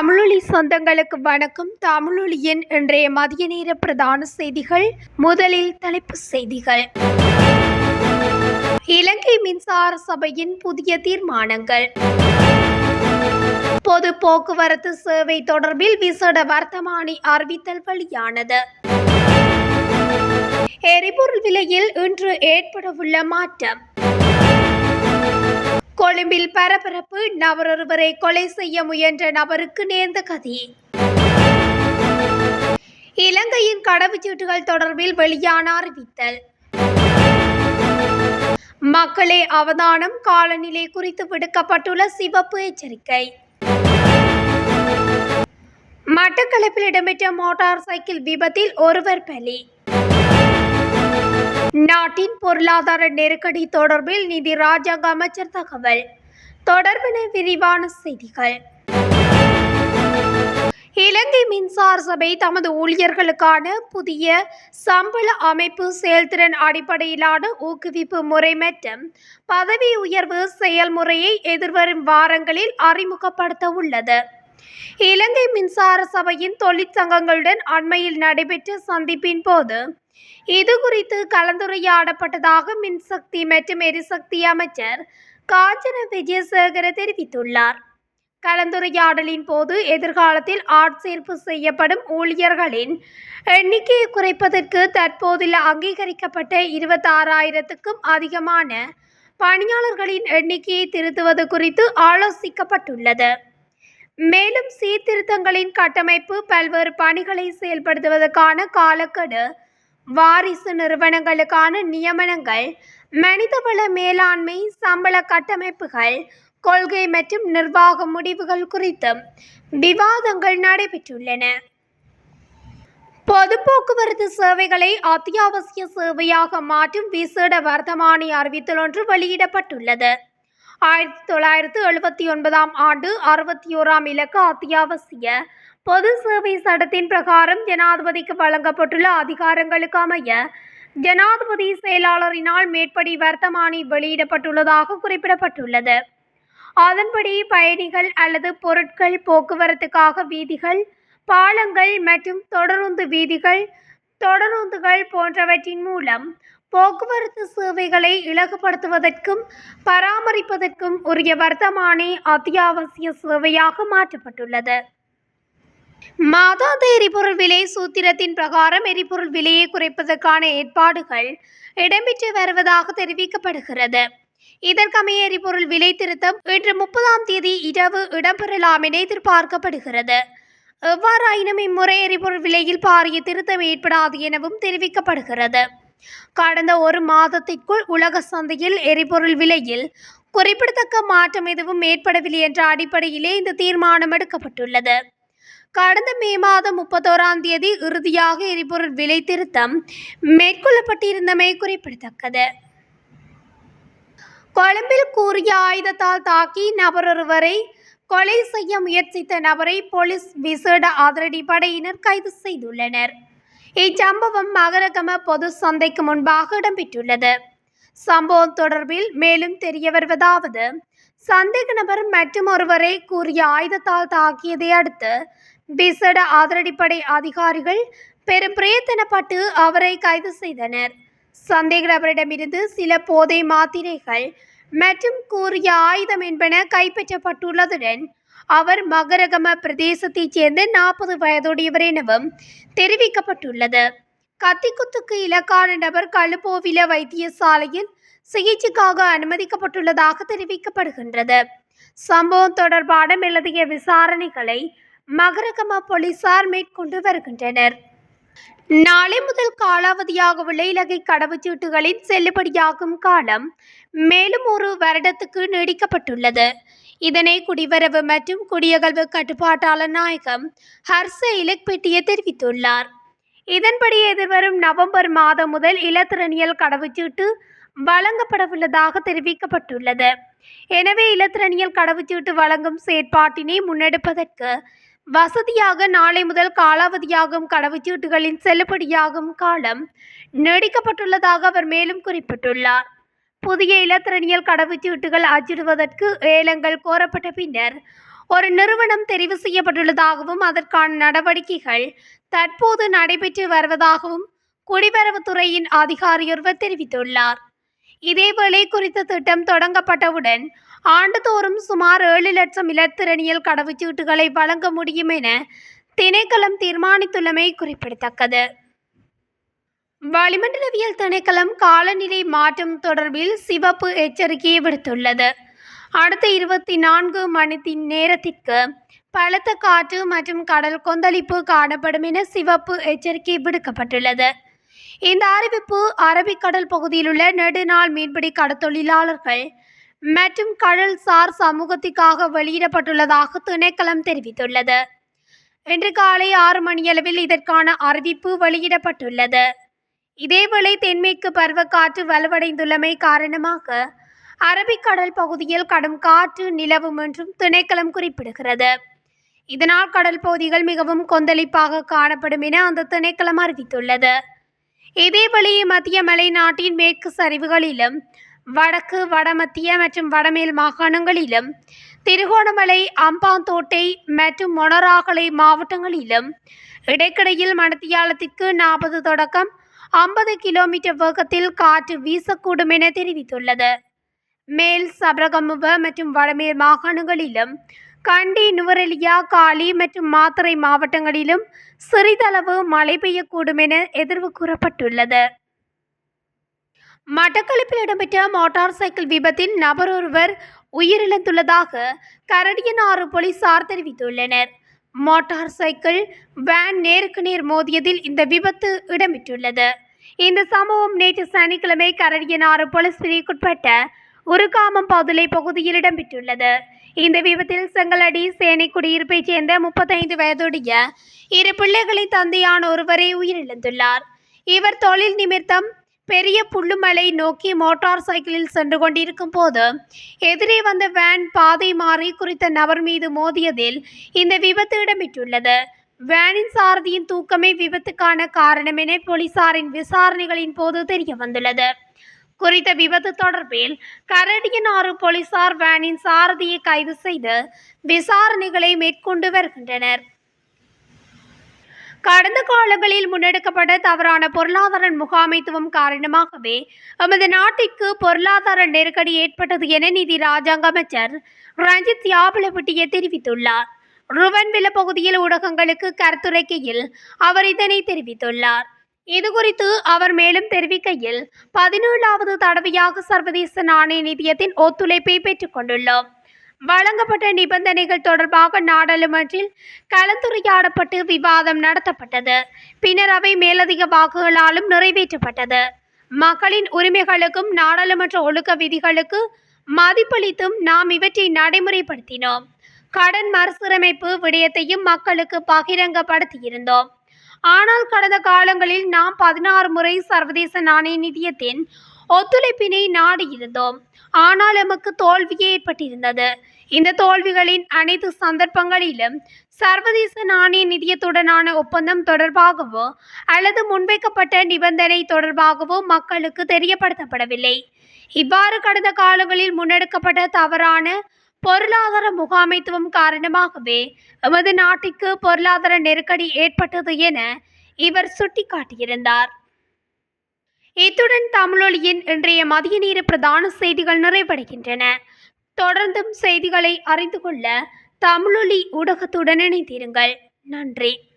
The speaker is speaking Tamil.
தமிழொலி சொந்தங்களுக்கு வணக்கம். தமிழொலியின் இன்றைய மதிய நேர பிரதான செய்திகள். முதலில் தலைப்பு செய்திகள். இலங்கை மின்சார சபையின் புதிய தீர்மானங்கள். பொது போக்குவரத்து சேவை தொடர்பில் விசேட வர்த்தமானி அறிவித்தல் வெளியானது. எரிபொருள் விலையில் இன்று ஏற்படவுள்ள மாற்றம். கொழும்பில் பரபரப்பு. நபரொருவரை கொலை செய்ய முயன்ற நபருக்கு நேர்ந்த கதி. இலங்கையின் கடவுச்சீட்டுகள் தொடர்பில் வெளியான அறிவித்தல். மக்களே அவதானம் காலநிலை குறித்து விடுக்கப்பட்டுள்ள சிவப்பு எச்சரிக்கை. மட்டக்களப்பில் இடம்பெற்ற மோட்டார் சைக்கிள் விபத்தில் ஒருவர் பலி. நாட்டின் பொருளாதார நெருக்கடி தொடர்பில் நிதி ராஜாங்க அமைச்சர் தகவல். தொடர்பின விரிவான செய்திகள். இலங்கை மின்சார சபை தமது ஊழியர்களுக்கான புதிய சம்பள அமைப்பு செயல்திறன் அடிப்படையிலான ஊக்குவிப்பு முறை மற்றும் பதவி உயர்வு செயல்முறையை எதிர்வரும் வாரங்களில் அறிமுகப்படுத்த உள்ளது. இலங்கை மின்சார சபையின் தொழிற்சங்கங்களுடன் அண்மையில் நடைபெற்ற சந்திப்பின் போது இது குறித்து கலந்துரையாடப்பட்டதாக மின்சக்தி மற்றும் எரிசக்தி அமைச்சர் காஞ்சன விஜயசேகர தெரிவித்துள்ளார். கலந்துரையாடலின் போது எதிர்காலத்தில் ஆட்சேர்ப்பு செய்யப்படும் ஊழியர்களின் எண்ணிக்கையை குறைப்பதற்கு தற்போதுள்ள அங்கீகரிக்கப்பட்ட இருபத்தாறாயிரத்துக்கும் அதிகமான பணியாளர்களின் எண்ணிக்கையை திருத்துவது குறித்து ஆலோசிக்கப்பட்டுள்ளது. மேலும் சீர்திருத்தங்களின் கட்டமைப்பு பல்வேறு பணிகளை செயல்படுத்துவதற்கான காலக்கெடு வாரிசு நிறுவனங்களுக்கான நியமனங்கள் மனிதவள மேலாண்மை சம்பள கட்டமைப்புகள் கொள்கை மற்றும் நிர்வாக முடிவுகள் குறித்தும் விவாதங்கள் நடைபெற்றுள்ளன. பொது போக்குவரத்து சேவைகளை அத்தியாவசிய சேவையாக மாற்றும் விசேட வர்த்தமானி அறிவித்தல் ஒன்று வெளியிடப்பட்டுள்ளது. ஆயிரத்தி தொள்ளாயிரத்து எழுபத்தி ஒன்பதாம் ஆண்டு அறுபத்தி ஓராம் இலக்க அத்தியாவசிய பொது சேவை சட்டத்தின் பிரகாரம் ஜனாதிபதிக்கு வழங்கப்பட்டுள்ள அதிகாரங்களுக்கு அமைய ஜனாதிபதி செயலாளரினால் மேற்படி வர்த்தமானி வெளியிடப்பட்டுள்ளதாக குறிப்பிடப்பட்டுள்ளது. அதன்படி பயணிகள் அல்லது பொருட்கள் போக்குவரத்துக்காக வீதிகள் பாலங்கள் மற்றும் தொடருந்து வீதிகள் தொடருந்துகள் போன்றவற்றின் மூலம் போக்குவரத்து சேவைகளை இலகுபடுத்துவதற்கும் பராமரிப்பதற்கும் உரிய வர்த்தமானி அத்தியாவசிய சேவையாக மாற்றப்பட்டுள்ளது. மாதாந்த எரிபொருள் விலை சூத்திரத்தின் பிரகாரம் எரிபொருள் விலையை குறைப்பதற்கான ஏற்பாடுகள் இடம்பெற்று வருவதாக தெரிவிக்கப்படுகிறது. இதற்கமைய எரிபொருள் விலை திருத்தம் இன்று முப்பதாம் தேதி இரவு இடம்பெறலாம் என எதிர்பார்க்கப்படுகிறது. எவ்வாறாயினும் இம்முறை எரிபொருள் விலையில் பாரிய திருத்தம் ஏற்படாது எனவும் தெரிவிக்கப்படுகிறது. கடந்த ஒரு மாதத்திற்குள் உலக சந்தையில் எரிபொருள் விலையில் குறிப்பிடத்தக்க மாற்றம் எதுவும் ஏற்படவில்லை என்ற அடிப்படையிலே இந்த தீர்மானம் எடுக்கப்பட்டுள்ளது. கடந்த மே மாதம் முப்பத்தோராம் தேதி இறுதியாக எரிபொருள் விலை திருத்தம் மேற்கொள்ளப்பட்டிருந்தமை குறிப்பிடத்தக்கது. கொழும்பில் கூறிய ஆயுதத்தால் தாக்கி நபரொருவரை கொலை செய்ய முயற்சித்த நபரை போலீஸ் விசேட அதிரடி படையினர் கைது செய்துள்ளனர். இச்சம்பவம் மகரகம பொது சந்தைக்கு முன்பாக இடம்பெற்றுள்ளது. சம்பவம் தொடர்பில் மேலும் தெரிய வருவதாவது சந்தேக நபர் மற்றும் ஒருவரை கூறிய ஆயுதத்தால் தாக்கியதை அடுத்து விசேட அதிரடிப்படை அதிகாரிகள் பெரும் பிரயத்தனப்பட்டு அவரை கைது செய்தனர். சந்தேக நபரிடமிருந்து சில போதை மாத்திரைகள் மற்றும் கூறிய ஆயுதம் என்பன கைப்பற்றப்பட்டுள்ளதுடன் அவர் மகரகம பிரதேசத்தைச் சேர்ந்த நாற்பது வயதுடையவர் எனவும் தெரிவிக்கப்பட்டுள்ளது. கத்திக்குத்துக்கு இலக்கான நபர் கழுப்போவில வைத்தியசாலையில் சிகிச்சைக்காக அனுமதிக்கப்பட்டுள்ளதாக தெரிவிக்கப்படுகின்றது. சம்பவம் தொடர்பான மேலதிக விசாரணைகளை மகரகம போலீசார் மேற்கொண்டு வருகின்றனர். நாளை முதல் காலாவதியாக உள்ள இலகை கடவுச்சீட்டுகளின் செல்லுபடியாகும் காலம் மேலும் ஒரு வருடத்துக்கு நீடிக்கப்பட்டுள்ளது. இதனை குடிவரவு மற்றும் குடியகல்வு கட்டுப்பாட்டாளர் நாயகம் ஹர்ச இலக்பெட்டிய தெரிவித்துள்ளார். இதன்படி எதிர்வரும் நவம்பர் மாதம் முதல் இலத்திரனியல் கடவுச்சீட்டு வழங்கப்படவுள்ளதாக தெரிவிக்கப்பட்டுள்ளது. எனவே இலத்திரனியல் கடவுச்சீட்டு வழங்கும் செயற்பாட்டினை முன்னெடுப்பதற்கு வசதியாக நாளை முதல் காலாவதியாகும் கடவுச்சீட்டுகளின் செல்லுபடியாகும் காலம் நீடிக்கப்பட்டுள்ளதாக அவர் மேலும் குறிப்பிட்டுள்ளார். புதிய இலத்திரனியல் கடவுச்சீட்டுகள் அச்சிடுவதற்கு ஏலங்கள் கோரப்பட்ட பின்னர் ஒரு நிறுவனம் தெரிவு செய்யப்பட்டுள்ளதாகவும் அதற்கான நடவடிக்கைகள் தற்போது நடைபெற்று வருவதாகவும் குடிவரவுத்துறையின் அதிகாரியொருவர் தெரிவித்துள்ளார். இதேவேளை குறித்த திட்டம் தொடங்கப்பட்டவுடன் ஆண்டுதோறும் சுமார் ஏழு லட்சம் இலத்திரனியல் கடவுச்சீட்டுகளை வழங்க முடியும் என திணைக்களம் தீர்மானித்துள்ளமை குறிப்பிடத்தக்கது. வளிமண்டலவியல் திணைக்களம் காலநிலை மாற்றம் தொடர்பில் சிவப்பு எச்சரிக்கையை விடுத்துள்ளது. அடுத்த இருபத்தி நான்கு மணி நேரத்திற்கு பலத்த காற்று மற்றும் கடல் கொந்தளிப்பு காணப்படும் என சிவப்பு எச்சரிக்கை விடுக்கப்பட்டுள்ளது. இந்த அறிவிப்பு அரபிக்கடல் பகுதியில் உள்ள நெடுநாள் மீன்பிடி கடத்தொழிலாளர்கள் மற்றும் கடல் சார் சமூகத்திற்காக வெளியிடப்பட்டுள்ளதாக திணைக்களம் தெரிவித்துள்ளது. இன்று காலை ஆறு மணியளவில் இதற்கான அறிவிப்பு வெளியிடப்பட்டுள்ளது. இதேவேளை தென்மேற்கு பருவக்காற்று வலுவடைந்துள்ளமை காரணமாக அரபிக்கடல் பகுதியில் கடும் காற்று நிலவும் என்றும் திணைக்களம் குறிப்பிடுகிறது. இதனால் கடல் பகுதிகள் மிகவும் கொந்தளிப்பாக காணப்படும் என அந்த திணைக்களம் அறிவித்துள்ளது. இதேவேளை மத்திய மலைநாட்டின் மேற்கு சரிவுகளிலும் வடக்கு வடமத்திய மற்றும் வடமேல் மாகாணங்களிலும் திருகோணமலை அம்பாந்தோட்டை மற்றும் மொனராகலை மாவட்டங்களிலும் இடைக்கிடையில் மணத்தியாலத்திற்கு நாற்பது தொடக்கம் ஐம்பது கிலோமீட்டர் வேகத்தில் காற்று வீசக்கூடும் என தெரிவித்துள்ளது. மேல் சபரகமுவ மற்றும் வடமேல் மாகாணங்களிலும் கண்டி நுவரெலியா காலி மற்றும் மாத்தறை மாவட்டங்களிலும் சிறிதளவு மழை பெய்யக்கூடும் என எதிர்வு கூறப்பட்டுள்ளது. மட்டக்களப்பில் இடம்பெற்ற மோட்டார் சைக்கிள் விபத்தில் நபர் ஒருவர் உயிரிழந்துள்ளதாக கரடியனாறு போலீசார் தெரிவித்துள்ளனர். மோட்டார் சைக்கிள் வேன் நேருக்கு நேர் மோதியதில் இந்த விபத்து இடம்பெற்றுள்ளது. இந்த சம்பவம் நேற்று சனிக்கிழமை கரடியனாறு போலீஸ் பிரிவுக்குட்பட்ட குருகாமம் பதுளை பகுதியில் இடம்பெற்றுள்ளது. இந்த விபத்தில் செங்கலடி சேனை குடியிருப்பைச் சேர்ந்த முப்பத்தைந்து வயதுடைய இரு பிள்ளைகளின் தந்தையான ஒருவரை உயிரிழந்துள்ளார். இவர் தொழில் நிமித்தம் பெரிய புல்லுமலை நோக்கி மோட்டார் சைக்கிளில் சென்று கொண்டிருக்கும் போது எதிரே வந்த வேன் பாதை மாறி குறித்த நபர் மீது மோதியதில் இந்த விபத்து இடம்பெற்றுள்ளது. வேனின் சாரதியின் தூக்கமே விபத்துக்கான காரணம் என போலீசாரின் விசாரணைகளின் போது தெரிய வந்துள்ளது குறித்த விபத்து தொடர்பில் கரடியனாறு போலீசார் வேனின் சாரதியை கைது செய்து விசாரணைகளை மேற்கொண்டு வருகின்றனர். கடந்த காலங்களில் முன்னெடுக்கப்பட்ட தவறான பொருளாதார முகாமைத்துவம் காரணமாகவே எமது நாட்டிற்கு பொருளாதார நெருக்கடி ஏற்பட்டது என நிதி ராஜாங்க அமைச்சர் ரஞ்சித் யாபலப்பட்டிய தெரிவித்துள்ளார். ருவன்வில பகுதியில் ஊடகங்களுக்கு கருத்துரைக்கையில் அவர் இதனை தெரிவித்துள்ளார். இதுகுறித்து அவர் மேலும் தெரிவிக்கையில் பதினேழாவது தடவையாக சர்வதேச நாணய நிதியத்தின் ஒத்துழைப்பை பெற்றுக்கொண்டுள்ளோம் வழங்கப்பட்ட நிபந்தனைகள் தொடர்பாக நாடாளுமன்றில் கலந்துரையாடப்பட்டு விவாதம் நடத்தப்பட்டது. பின்னர் அவை மேலதிக வாக்குகளாலும் நிறைவேற்றப்பட்டது. மக்களின் உரிமைகளுக்கும் நாடாளுமன்ற ஒழுக்க விதிகளுக்கு மதிப்பளித்தும் நாம் இவற்றை நடைமுறைப்படுத்தினோம். கடன் மறுசீரமைப்பு விடயத்தையும் மக்களுக்கு பகிரங்கப்படுத்தியிருந்தோம். ஆனால் கடந்த காலங்களில் நாம் பதினாறு முறை சர்வதேச நாணய நிதியத்தின் ஒத்துழைப்பினை நாடியிருந்தோம். ஆனால் எமக்கு தோல்வியே ஏற்பட்டிருந்தது. இந்த தோல்விகளின் அனைத்து சந்தர்ப்பங்களிலும் சர்வதேச நாணய நிதியத்துடனான ஒப்பந்தம் தொடர்பாகவோ அல்லது முன்வைக்கப்பட்ட நிபந்தனை தொடர்பாகவோ மக்களுக்கு தெரியப்படுத்தப்படவில்லை. இவ்வாறு கடந்த காலங்களில் முன்னெடுக்கப்பட்ட தவறான பொருளாதார முகாமைத்துவம் காரணமாகவே எமது நாட்டிற்கு பொருளாதார நெருக்கடி ஏற்பட்டது என இவர் சுட்டிக்காட்டியிருந்தார். இத்துடன் தமிழொலியின் இன்றைய மதிய நேர பிரதான செய்திகள் நிறைவடைகின்றன. தொடர்ந்தும் செய்திகளை அறிந்து கொள்ள தமிழொலி ஊடகத்துடன் இணைந்திருங்கள். நன்றி.